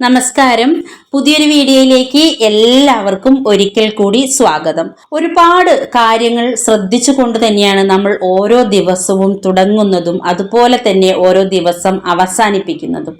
നമസ്കാരം. പുതിയൊരു വീഡിയോയിലേക്ക് എല്ലാവർക്കും ഒരിക്കൽ കൂടി സ്വാഗതം. ഒരുപാട് കാര്യങ്ങൾ ശ്രദ്ധിച്ചു കൊണ്ട് തന്നെയാണ് നമ്മൾ ഓരോ ദിവസവും തുടങ്ങുന്നതും അതുപോലെ തന്നെ ഓരോ ദിവസം അവസാനിപ്പിക്കുന്നതും.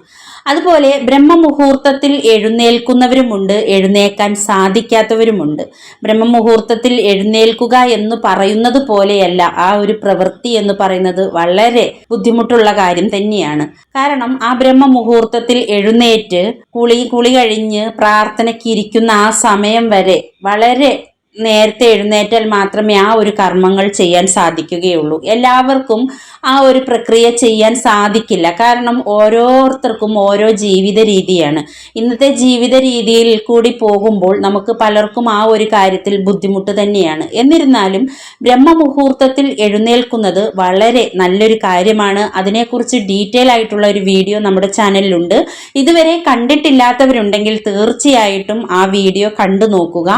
അതുപോലെ ബ്രഹ്മമുഹൂർത്തത്തിൽ എഴുന്നേൽക്കുന്നവരുമുണ്ട് എഴുന്നേക്കാൻ സാധിക്കാത്തവരുമുണ്ട്. ബ്രഹ്മമുഹൂർത്തത്തിൽ എഴുന്നേൽക്കുക എന്ന് പറയുന്നത് പോലെയല്ല ആ ഒരു പ്രവൃത്തി എന്ന് പറയുന്നത് വളരെ ബുദ്ധിമുട്ടുള്ള കാര്യം തന്നെയാണ്. കാരണം ആ ബ്രഹ്മമുഹൂർത്തത്തിൽ എഴുന്നേറ്റ് കുളി കുളി കഴിഞ്ഞ് പ്രാർത്ഥനയ്ക്ക് ഇരിക്കുന്ന ആ സമയം വരെ വളരെ നേരത്തെ എഴുന്നേറ്റാൽ മാത്രമേ ആ ഒരു കർമ്മങ്ങൾ ചെയ്യാൻ സാധിക്കുകയുള്ളൂ. എല്ലാവർക്കും ആ ഒരു പ്രക്രിയ ചെയ്യാൻ സാധിക്കില്ല. കാരണം ഓരോരുത്തർക്കും ഓരോ ജീവിത രീതിയാണ്. ഇന്നത്തെ ജീവിത രീതിയിൽ കൂടി പോകുമ്പോൾ നമുക്ക് പലർക്കും ആ ഒരു കാര്യത്തിൽ ബുദ്ധിമുട്ട് തന്നെയാണ്. എന്നിരുന്നാലും ബ്രഹ്മമുഹൂർത്തത്തിൽ എഴുന്നേൽക്കുന്നത് വളരെ നല്ലൊരു കാര്യമാണ്. അതിനെക്കുറിച്ച് ഡീറ്റെയിൽ ആയിട്ടുള്ള ഒരു വീഡിയോ നമ്മുടെ ചാനലിലുണ്ട്. ഇതുവരെ കണ്ടിട്ടില്ലാത്തവരുണ്ടെങ്കിൽ തീർച്ചയായിട്ടും ആ വീഡിയോ കണ്ടു നോക്കുക.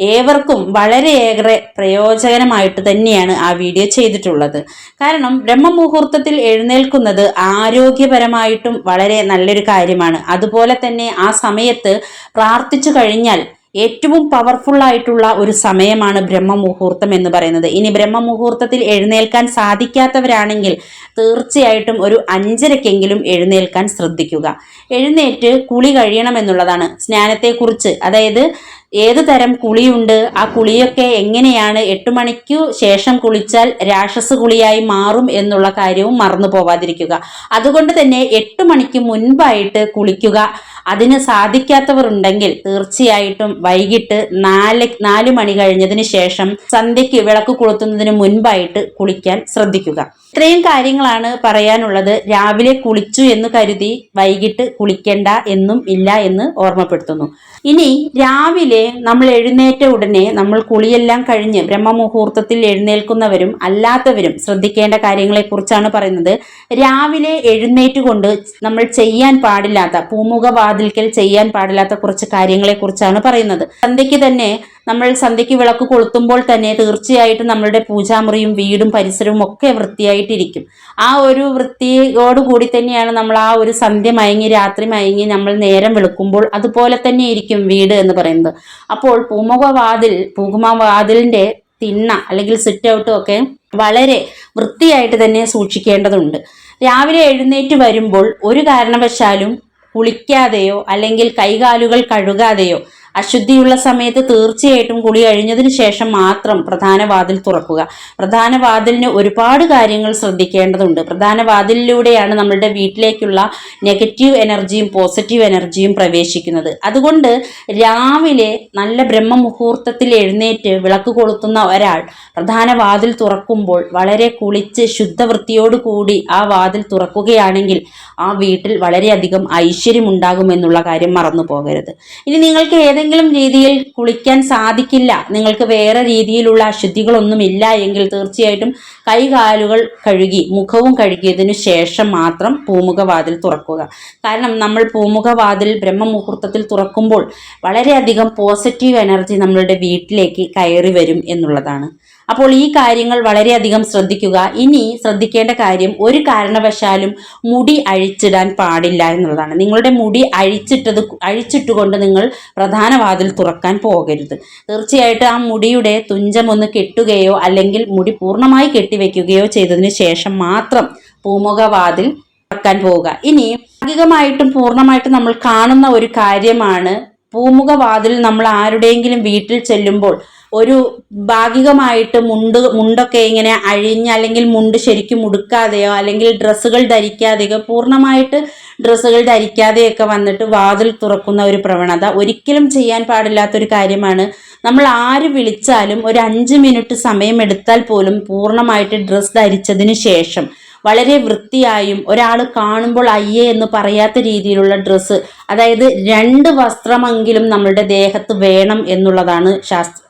ഏവർക്കും വളരെയേറെ പ്രയോജനമായിട്ട് തന്നെയാണ് ആ വീഡിയോ ചെയ്തിട്ടുള്ളത്. കാരണം ബ്രഹ്മമുഹൂർത്തത്തിൽ എഴുന്നേൽക്കുന്നത് ആരോഗ്യപരമായിട്ടും വളരെ നല്ലൊരു കാര്യമാണ്. അതുപോലെ തന്നെ ആ സമയത്ത് പ്രാർത്ഥിച്ചു കഴിഞ്ഞാൽ ഏറ്റവും പവർഫുൾ ആയിട്ടുള്ള ഒരു സമയമാണ് ബ്രഹ്മമുഹൂർത്തം എന്ന് പറയുന്നത്. ഇനി ബ്രഹ്മമുഹൂർത്തത്തിൽ എഴുന്നേൽക്കാൻ സാധിക്കാത്തവരാണെങ്കിൽ തീർച്ചയായിട്ടും ഒരു അഞ്ചരക്കെങ്കിലും എഴുന്നേൽക്കാൻ ശ്രദ്ധിക്കുക. എഴുന്നേറ്റ് കുളി കഴിയണമെന്നുള്ളതാണ് സ്നാനത്തെക്കുറിച്ച് അതായത് ഏത് തരം കുളിയുണ്ട്? ആ കുളിയൊക്കെ എങ്ങനെയാണ്? എട്ട് മണിക്കു ശേഷം കുളിച്ചാൽ രാക്ഷസ കുളിയായി മാറും എന്നുള്ള കാര്യവും മറന്നു പോവാതിരിക്കുക. അതുകൊണ്ട് തന്നെ എട്ട് മണിക്ക് മുൻപായിട്ട് കുളിക്കുക. അതിന് സാധിക്കാത്തവർ ഉണ്ടെങ്കിൽ തീർച്ചയായിട്ടും വൈകിട്ട് നാല് നാല് മണി കഴിഞ്ഞതിന് ശേഷം സന്ധ്യയ്ക്ക് വിളക്ക് കൊളുത്തുന്നതിന് മുൻപായിട്ട് കുളിക്കാൻ ശ്രദ്ധിക്കുക. ഇത്രയും കാര്യങ്ങളാണ് പറയാനുള്ളത്. രാവിലെ കുളിച്ചു എന്ന് കരുതി വൈകിട്ട് കുളിക്കേണ്ട എന്നും ഇല്ല എന്ന് ഓർമ്മപ്പെടുത്തുന്നു. ഇനി രാവിലെ നമ്മൾ എഴുന്നേറ്റ ഉടനെ നമ്മൾ കുളിയെല്ലാം കഴിഞ്ഞ് ബ്രഹ്മമുഹൂർത്തത്തിൽ എഴുന്നേൽക്കുന്നവരും അല്ലാത്തവരും ശ്രദ്ധിക്കേണ്ട കാര്യങ്ങളെക്കുറിച്ചാണ് പറയുന്നത്. രാവിലെ എഴുന്നേറ്റുകൊണ്ട് നമ്മൾ ചെയ്യാൻ പാടില്ലാത്ത പൂമുഖവാതിൽക്കൽ ചെയ്യാൻ പാടില്ലാത്ത കുറച്ച് കാര്യങ്ങളെക്കുറിച്ചാണ് പറയുന്നത്. സന്ധ്യയ്ക്ക് തന്നെ നമ്മൾ സന്ധ്യയ്ക്ക് വിളക്ക് കൊളുത്തുമ്പോൾ തന്നെ തീർച്ചയായിട്ടും നമ്മളുടെ പൂജാമുറിയും വീടും പരിസരവും ഒക്കെ വൃത്തിയായിട്ടിരിക്കും. ആ ഒരു വൃത്തിയോടുകൂടി തന്നെയാണ് നമ്മൾ ആ ഒരു സന്ധ്യ മയങ്ങി രാത്രി മയങ്ങി നമ്മൾ നേരം വെളുക്കുമ്പോൾ അതുപോലെ തന്നെ ഇരിക്കും വീട് എന്ന് പറയുന്നത്. അപ്പോൾ പൂമുഖവാതിൽ പൂമുഖവാതിലിന്റെ തിണ്ണ അല്ലെങ്കിൽ സിറ്റ് ഔട്ടും ഒക്കെ വളരെ വൃത്തിയായിട്ട് തന്നെ സൂക്ഷിക്കേണ്ടതുണ്ട്. രാവിലെ എഴുന്നേറ്റ് വരുമ്പോൾ ഒരു കാരണവശാലും കുളിക്കാതെയോ അല്ലെങ്കിൽ കൈകാലുകൾ കഴുകാതെയോ അശുദ്ധിയുള്ള സമയത്ത് തീർച്ചയായിട്ടും കുളി കഴിഞ്ഞതിന് ശേഷം മാത്രം പ്രധാന വാതിൽ തുറക്കുക. പ്രധാന വാതിലിന് ഒരുപാട് കാര്യങ്ങൾ ശ്രദ്ധിക്കേണ്ടതുണ്ട്. പ്രധാന വാതിലിലൂടെയാണ് നമ്മളുടെ വീട്ടിലേക്കുള്ള നെഗറ്റീവ് എനർജിയും പോസിറ്റീവ് എനർജിയും പ്രവേശിക്കുന്നത്. അതുകൊണ്ട് രാവിലെ നല്ല ബ്രഹ്മമുഹൂർത്തത്തിൽ എഴുന്നേറ്റ് വിളക്ക് കൊളുത്തുന്ന ഒരാൾ പ്രധാന വാതിൽ തുറക്കുമ്പോൾ വളരെ കുളിച്ച് ശുദ്ധവൃത്തിയോടുകൂടി ആ വാതിൽ തുറക്കുകയാണെങ്കിൽ ആ വീട്ടിൽ വളരെയധികം ഐശ്വര്യമുണ്ടാകുമെന്നുള്ള കാര്യം മറന്നു പോകരുത് ഇനി നിങ്ങൾക്ക് ഏതെങ്കിലും രീതിയിൽ കുളിക്കാൻ സാധിക്കില്ല. നിങ്ങൾക്ക് വേറെ രീതിയിലുള്ള അശുദ്ധികളൊന്നും ഇല്ല എങ്കിൽ തീർച്ചയായിട്ടും കൈകാലുകൾ കഴുകി മുഖവും കഴുകിയതിനു ശേഷം മാത്രം പൂമുഖവാതിൽ തുറക്കുക. കാരണം നമ്മൾ പൂമുഖവാതിൽ ബ്രഹ്മമുഹൂർത്തത്തിൽ തുറക്കുമ്പോൾ വളരെയധികം പോസിറ്റീവ് എനർജി നമ്മളുടെ വീട്ടിലേക്ക് കയറി വരും എന്നുള്ളതാണ്. അപ്പോൾ ഈ കാര്യങ്ങൾ വളരെയധികം ശ്രദ്ധിക്കുക. ഇനി ശ്രദ്ധിക്കേണ്ട കാര്യം ഒരു കാരണവശാലും മുടി അഴിച്ചിടാൻ പാടില്ല എന്നുള്ളതാണ്. നിങ്ങളുടെ മുടി അഴിച്ചിട്ടത് അഴിച്ചിട്ടുകൊണ്ട് നിങ്ങൾ പ്രധാന വാതിൽ തുറക്കാൻ പോകരുത്. തീർച്ചയായിട്ടും ആ മുടിയുടെ തുഞ്ചം ഒന്ന് കെട്ടുകയോ അല്ലെങ്കിൽ മുടി പൂർണമായി കെട്ടിവെക്കുകയോ ചെയ്തതിന് ശേഷം മാത്രം പൂമുഖ വാതിൽ തുറക്കാൻ പോവുക. ഇനി ഭാഗികമായിട്ടും പൂർണമായിട്ടും നമ്മൾ കാണുന്ന ഒരു കാര്യമാണ് പൂമുഖ വാതിൽ നമ്മൾ ആരുടെയെങ്കിലും വീട്ടിൽ ചെല്ലുമ്പോൾ ഒരു ഭാഗികമായിട്ട് മുണ്ട് മുണ്ടൊക്കെ ഇങ്ങനെ അഴിഞ്ഞ് അല്ലെങ്കിൽ മുണ്ട് ശരിക്കും ഉടുക്കാതെയോ അല്ലെങ്കിൽ ഡ്രസ്സുകൾ ധരിക്കാതെയോ പൂർണമായിട്ട് ഡ്രസ്സുകൾ ധരിക്കാതെയൊക്കെ വന്നിട്ട് വാതിൽ തുറക്കുന്ന ഒരു പ്രവണത ഒരിക്കലും ചെയ്യാൻ പാടില്ലാത്തൊരു കാര്യമാണ്. നമ്മൾ ആര് വിളിച്ചാലും ഒരു അഞ്ച് മിനിറ്റ് സമയമെടുത്താൽ പോലും പൂർണമായിട്ട് ഡ്രസ്സ് ധരിച്ചതിന് ശേഷം വളരെ വൃത്തിയായും ഒരാൾ കാണുമ്പോൾ അയ്യേ എന്ന് പറയാത്ത രീതിയിലുള്ള ഡ്രസ്സ് അതായത് രണ്ട് വസ്ത്രമെങ്കിലും നമ്മളുടെ ദേഹത്ത് വേണം എന്നുള്ളതാണ് ശാസ്ത്ര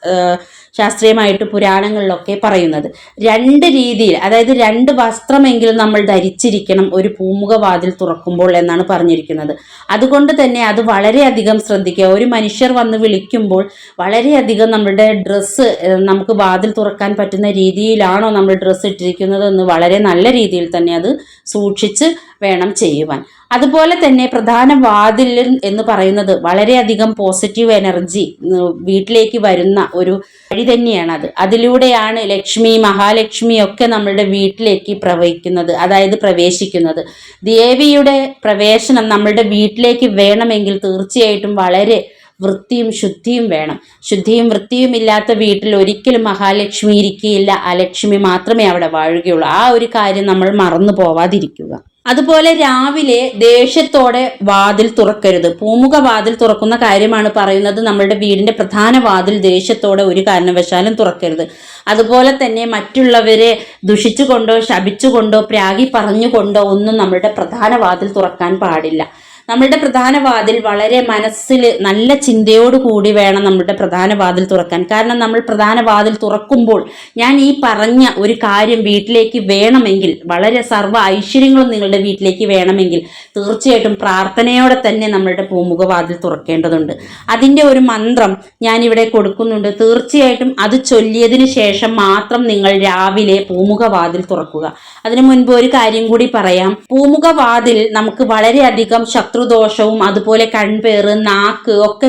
ശാസ്ത്രീയമായിട്ട് പുരാണങ്ങളിലൊക്കെ പറയുന്നത്. രണ്ട് രീതിയിൽ അതായത് രണ്ട് വസ്ത്രമെങ്കിലും നമ്മൾ ധരിച്ചിരിക്കണം ഒരു പൂമുഖവാതിൽ തുറക്കുമ്പോൾ എന്നാണ് പറഞ്ഞിരിക്കുന്നത്. അതുകൊണ്ട് തന്നെ അത് വളരെയധികം ശ്രദ്ധിക്കുക. ഒരു മനുഷ്യർ വന്ന് വിളിക്കുമ്പോൾ വളരെയധികം നമ്മുടെ ഡ്രസ്സ് നമുക്ക് വാതിൽ തുറക്കാൻ പറ്റുന്ന രീതിയിലാണോ നമ്മൾ ഡ്രസ്സ് ഇട്ടിരിക്കുന്നത് എന്ന് വളരെ നല്ല രീതിയിൽ തന്നെ അത് സൂക്ഷിച്ച് വേണം ചെയ്യുവാൻ. അതുപോലെ തന്നെ പ്രധാന വാതിൽ എന്ന് പറയുന്നത് വളരെയധികം പോസിറ്റീവ് എനർജി വീട്ടിലേക്ക് വരുന്ന ഒരു വഴി തന്നെയാണ് അത്. അതിലൂടെയാണ് ലക്ഷ്മി മഹാലക്ഷ്മി ഒക്കെ നമ്മളുടെ വീട്ടിലേക്ക് പ്രവഹിക്കുന്നത് അതായത് പ്രവേശിക്കുന്നത്. ദേവിയുടെ പ്രവേശനം നമ്മളുടെ വീട്ടിലേക്ക് വേണമെങ്കിൽ തീർച്ചയായിട്ടും വളരെ വൃത്തിയും ശുദ്ധിയും വേണം. ശുദ്ധിയും വൃത്തിയും ഇല്ലാത്ത വീട്ടിൽ ഒരിക്കലും മഹാലക്ഷ്മി ഇരിക്കുകയില്ല. അലക്ഷ്മി മാത്രമേ അവിടെ വാഴുകയുള്ളൂ. ആ ഒരു കാര്യം നമ്മൾ മറന്നു പോവാതിരിക്കുക. അതുപോലെ രാവിലെ ദേഷ്യത്തോടെ വാതിൽ തുറക്കരുത്. പൂമുഖ വാതിൽ തുറക്കുന്ന കാര്യമാണ് പറയുന്നത്. നമ്മളുടെ വീടിന്റെ പ്രധാന വാതിൽ ദേഷ്യത്തോടെ ഒരു കാരണവശാലും തുറക്കരുത്. അതുപോലെ തന്നെ മറ്റുള്ളവരെ ദുഷിച്ചുകൊണ്ടോ ശപിച്ചുകൊണ്ടോ പ്രാഗി പറഞ്ഞുകൊണ്ടോ ഒന്നും നമ്മളുടെ പ്രധാന വാതിൽ തുറക്കാൻ പാടില്ല. നമ്മളുടെ പ്രധാന വാതിൽ വളരെ മനസ്സിൽ നല്ല ചിന്തയോടുകൂടി വേണം നമ്മളുടെ പ്രധാന വാതിൽ തുറക്കാൻ. കാരണം നമ്മൾ പ്രധാന വാതിൽ തുറക്കുമ്പോൾ ഞാൻ ഈ പറഞ്ഞ ഒരു കാര്യം വീട്ടിലേക്ക് വേണമെങ്കിൽ വളരെ സർവ ഐശ്വര്യങ്ങളും നിങ്ങളുടെ വീട്ടിലേക്ക് വേണമെങ്കിൽ തീർച്ചയായിട്ടും പ്രാർത്ഥനയോടെ തന്നെ നമ്മളുടെ പൂമുഖ വാതിൽ തുറക്കേണ്ടതുണ്ട്. അതിന്റെ ഒരു മന്ത്രം ഞാനിവിടെ കൊടുക്കുന്നുണ്ട്. തീർച്ചയായിട്ടും അത് ചൊല്ലിയതിന് ശേഷം മാത്രം നിങ്ങൾ രാവിലെ പൂമുഖ വാതിൽ തുറക്കുക. അതിനു മുൻപ് ഒരു കാര്യം കൂടി പറയാം. പൂമുഖ വാതിൽ നമുക്ക് വളരെയധികം ശത്രുദോഷവും അതുപോലെ കൺപേറ് നാക്ക് ഒക്കെ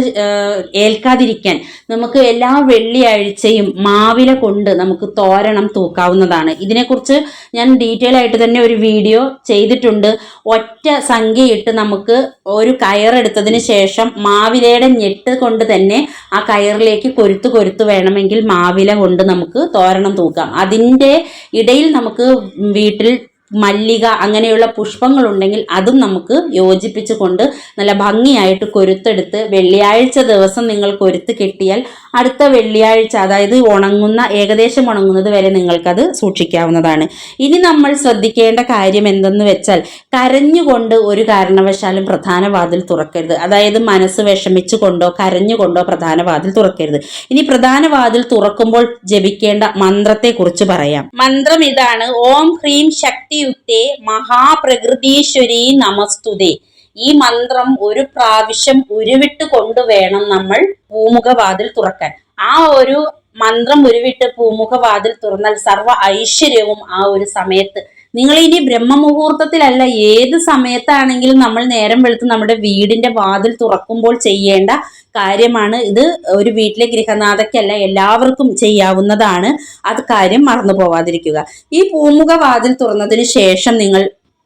ഏൽക്കാതിരിക്കാൻ നമുക്ക് എല്ലാ വെള്ളിയാഴ്ചയും മാവില കൊണ്ട് നമുക്ക് തോരണം തൂക്കാവുന്നതാണ്. ഇതിനെക്കുറിച്ച് ഞാൻ ഡീറ്റെയിൽ ആയിട്ട് തന്നെ ഒരു വീഡിയോ ചെയ്തിട്ടുണ്ട്. ഒറ്റ സംഖ്യയിട്ട് നമുക്ക് ഒരു കയറെടുത്തതിന് ശേഷം മാവിലയുടെ ഞെട്ട് കൊണ്ട് തന്നെ ആ കയറിലേക്ക് കൊരുത്ത് കൊരുത്ത് വേണമെങ്കിൽ മാവില കൊണ്ട് നമുക്ക് തോരണം തൂക്കാം. അതിന്റെ ഇടയിൽ നമുക്ക് വീട്ടിൽ മല്ലിക അങ്ങനെയുള്ള പുഷ്പങ്ങളുണ്ടെങ്കിൽ അതും നമുക്ക് യോജിപ്പിച്ച് കൊണ്ട് നല്ല ഭംഗിയായിട്ട് കൊരുത്തെടുത്ത് വെള്ളിയാഴ്ച ദിവസം നിങ്ങൾ കൊരുത്ത് കെട്ടിയാൽ അടുത്ത വെള്ളിയാഴ്ച അതായത് ഉണങ്ങുന്ന ഏകദേശം ഉണങ്ങുന്നത് വരെ നിങ്ങൾക്കത് സൂക്ഷിക്കാവുന്നതാണ്. ഇനി നമ്മൾ ശ്രദ്ധിക്കേണ്ട കാര്യം എന്തെന്ന് വെച്ചാൽ കരഞ്ഞുകൊണ്ട് ഒരു കാരണവശാലും പ്രധാന വാതിൽ തുറക്കരുത്. അതായത് മനസ്സ് വിഷമിച്ചു കൊണ്ടോ കരഞ്ഞുകൊണ്ടോ പ്രധാന വാതിൽ തുറക്കരുത്. ഇനി പ്രധാന വാതിൽ തുറക്കുമ്പോൾ ജപിക്കേണ്ട മന്ത്രത്തെക്കുറിച്ച് പറയാം. മന്ത്രം ഇതാണ് ഓം ഹ്രീം ശക്തിയുക്തേ മഹാപ്രകൃതീശ്വരി നമസ്തുതേ. ഈ മന്ത്രം ഒരു പ്രാവശ്യം ഉരുവിട്ട് കൊണ്ടുവേണം നമ്മൾ പൂമുഖവാതിൽ തുറക്കാൻ. ആ ഒരു മന്ത്രം ഉരുവിട്ട് പൂമുഖവാതിൽ തുറന്നാൽ സർവ ഐശ്വര്യവും ആ ഒരു സമയത്ത് നിങ്ങൾ ഇനി ബ്രഹ്മമുഹൂർത്തത്തിലല്ല ഏത് സമയത്താണെങ്കിലും നമ്മൾ നേരം വെളുത്ത് നമ്മുടെ വീടിന്റെ വാതിൽ തുറക്കുമ്പോൾ ചെയ്യേണ്ട കാര്യമാണ്. ഇത് ഒരു വീട്ടിലെ ഗൃഹനാഥയ്ക്കല്ല എല്ലാവർക്കും ചെയ്യാവുന്നതാണ്. അത് കാര്യം മറന്നു പോവാതിരിക്കുക ഈ പൂമുഖ വാതിൽ തുറന്നതിന് ശേഷം നിങ്ങൾ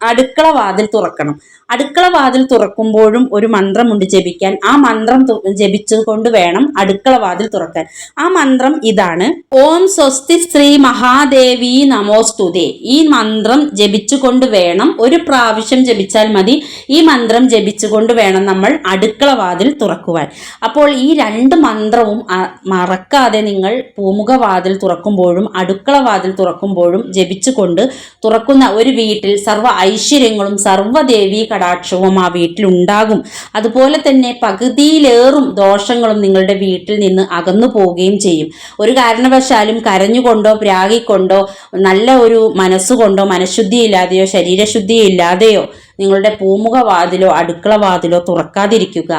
അടുക്കള വാതിൽ തുറക്കണം. അടുക്കള വാതിൽ തുറക്കുമ്പോഴും ഒരു മന്ത്രമുണ്ട് ജപിക്കാൻ. ആ മന്ത്രം ജപിച്ചുകൊണ്ട് വേണം അടുക്കള വാതിൽ തുറക്കാൻ. ആ മന്ത്രം ഇതാണ്. ഓം സ്വസ്തി ശ്രീ മഹാദേവി നമോസ്തുതേ ഈ മന്ത്രം ജപിച്ചുകൊണ്ട് വേണം ഒരു പ്രാവശ്യം ജപിച്ചാൽ മതി. ഈ മന്ത്രം ജപിച്ചുകൊണ്ട് വേണം നമ്മൾ അടുക്കള വാതിൽ തുറക്കുവാൻ. അപ്പോൾ ഈ രണ്ട് മന്ത്രവും മറക്കാതെ നിങ്ങൾ പൂമുഖ വാതിൽ തുറക്കുമ്പോഴും അടുക്കള വാതിൽ തുറക്കുമ്പോഴും ജപിച്ചുകൊണ്ട് തുറക്കുന്ന ഒരു വീട്ടിൽ സർവ ഐശ്വര്യങ്ങളും സർവദേവീ കടാക്ഷവും ആ വീട്ടിലുണ്ടാകും. അതുപോലെ തന്നെ പകുതിയിലേറും ദോഷങ്ങളും നിങ്ങളുടെ വീട്ടിൽ നിന്ന് അകന്നു പോവുകയും ചെയ്യും. ഒരു കാരണവശാലും കരഞ്ഞുകൊണ്ടോ പ്രാഗിക്കൊണ്ടോ നല്ല ഒരു മനസ്സുകൊണ്ടോ ശരീരശുദ്ധി ശരീരശുദ്ധിയില്ലാതെയോ നിങ്ങളുടെ പൂമുഖ വാതിലോ അടുക്കള വാതിലോ തുറക്കാതിരിക്കുക.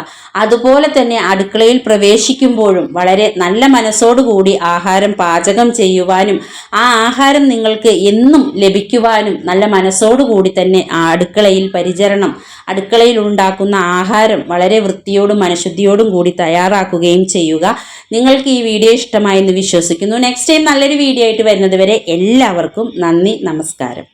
അതുപോലെ തന്നെ അടുക്കളയിൽ പ്രവേശിക്കുമ്പോഴും വളരെ നല്ല മനസ്സോടുകൂടി ആഹാരം പാചകം ചെയ്യുവാനും ആ ആഹാരം നിങ്ങൾക്ക് എന്നും ലഭിക്കുവാനും നല്ല മനസ്സോടുകൂടി തന്നെ ആ അടുക്കളയിൽ പരിചരണം അടുക്കളയിൽ ഉണ്ടാക്കുന്ന ആഹാരം വളരെ വൃത്തിയോടും മനഃശുദ്ധിയോടും കൂടി തയ്യാറാക്കുകയും ചെയ്യുക. നിങ്ങൾക്ക് ഈ വീഡിയോ ഇഷ്ടമായെന്ന് വിശ്വസിക്കുന്നു. നെക്സ്റ്റ് ടൈം നല്ലൊരു വീഡിയോ ആയിട്ട് വരുന്നത് വരെ എല്ലാവർക്കും നന്ദി നമസ്കാരം.